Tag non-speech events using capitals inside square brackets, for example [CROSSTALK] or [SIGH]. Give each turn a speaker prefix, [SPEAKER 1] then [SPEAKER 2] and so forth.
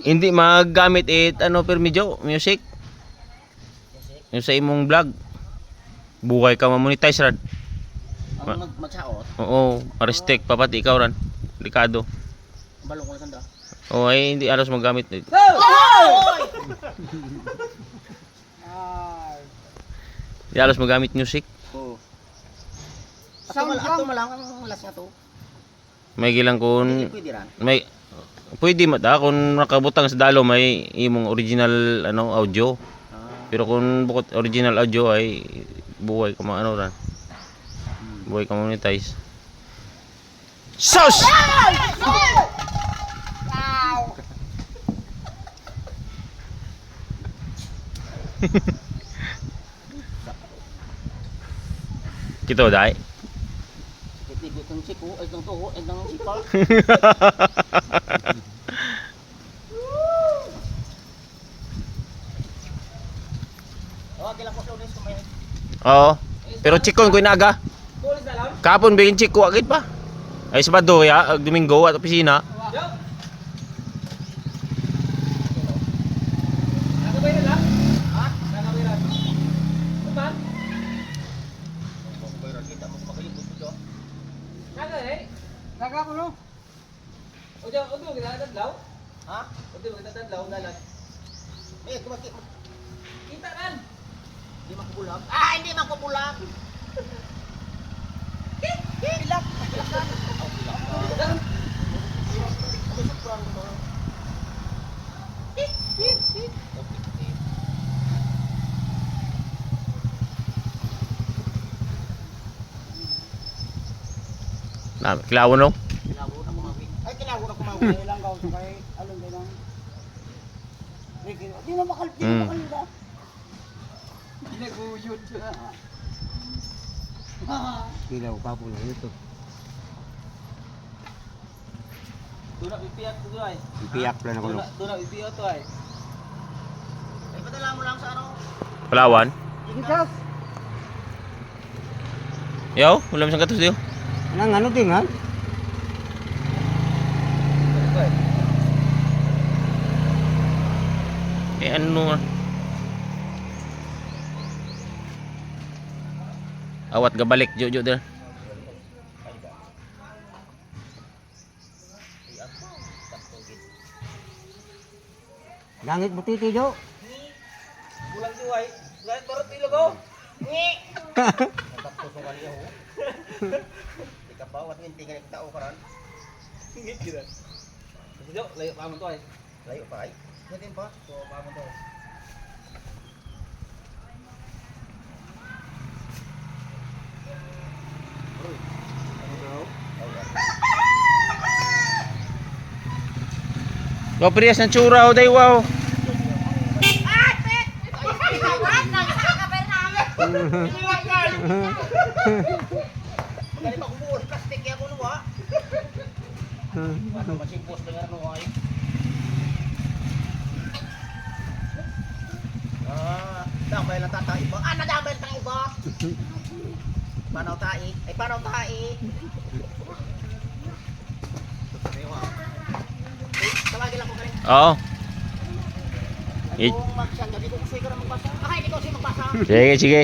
[SPEAKER 1] Hindi magamit it ano per medyo music. Yung sa imong vlog. Buhay ka ma-monetize rad.
[SPEAKER 2] Ang mag matsaot,
[SPEAKER 1] Oo, arestek papati ikaw ran. Delikado.
[SPEAKER 2] balong ko na sanda.
[SPEAKER 1] Oo, ay hindi aros magamit. it. Hindi aros magamit music.
[SPEAKER 2] Oo. Ato mal ato malang ang last nga to.
[SPEAKER 1] May gilang kun may pwede mata kung nakabutang sa dalo may imong original ano audio. Pero kung bukod original audio ay buhay ka ano ran. Buhay ka monetize. Sus! [LAUGHS] Kita dai?
[SPEAKER 2] Siko, ay itong tuho. Oh, sa ulis kumain.
[SPEAKER 1] Oo. Pero chikon ko inaga. Kapon bigin chiko agad pa. Ay Sabado ya, ag Domingo at opisina.
[SPEAKER 2] Ko
[SPEAKER 3] no. Ojo, ojo kita tadlaw.
[SPEAKER 2] Ha?
[SPEAKER 3] Ojo kita tadlaw dalat.
[SPEAKER 2] Eh, kumakit mo.
[SPEAKER 3] Kita kan.
[SPEAKER 2] Hindi makubulag. Ah, hindi makubulag. Pilak. Pilak na. Oh, pilak. Ano sa kurang mo?
[SPEAKER 1] Na, kilawo no.
[SPEAKER 2] Kinawo na kumawin. Ay, na kumawin.
[SPEAKER 3] Ilang gaw kay alon din ang. Di na makal, di na makal da. Naguyod siya.
[SPEAKER 4] Kilaw [LAUGHS] pa po na ito.
[SPEAKER 3] Tuna ipiyak to ay.
[SPEAKER 4] Ipiyak lang ako no.
[SPEAKER 3] Tuna ipiyak to ay.
[SPEAKER 2] Ay, padala mo lang sa ano.
[SPEAKER 1] Palawan.
[SPEAKER 3] Ikas.
[SPEAKER 1] Yo, wala mo sang katos diyo.
[SPEAKER 4] Nang ano din ha?
[SPEAKER 1] Eh ano. Awat gabalik jojo der.
[SPEAKER 4] Langit butiti jo.
[SPEAKER 3] Bulang diway. Gayat barot ilog oh.
[SPEAKER 2] Tapos [LAUGHS] mo kaliya ho. Ika pa, wat yung tingin tao ka ran.
[SPEAKER 3] Ngit kita. Ojo, layo pa mo to ay.
[SPEAKER 2] Layo pa ay. Pwede pa. So, pa mo to.
[SPEAKER 1] Wa priyas ng tsura o day wow.
[SPEAKER 2] Magaling pa kumuha plastic ya kuno wa. Ano masimpos dengan ano ay. Ah, damay lang tata iba. Ah, nadamay lang iba. [LAUGHS] Panaw tai. Ay panaw tai. Eh, tawagin lang ko galing.
[SPEAKER 1] Oo.
[SPEAKER 2] Ay, kung magsyan, hindi ko kasi ka na magbasa. Hindi ko kasi magbasa.
[SPEAKER 1] Sige, sige.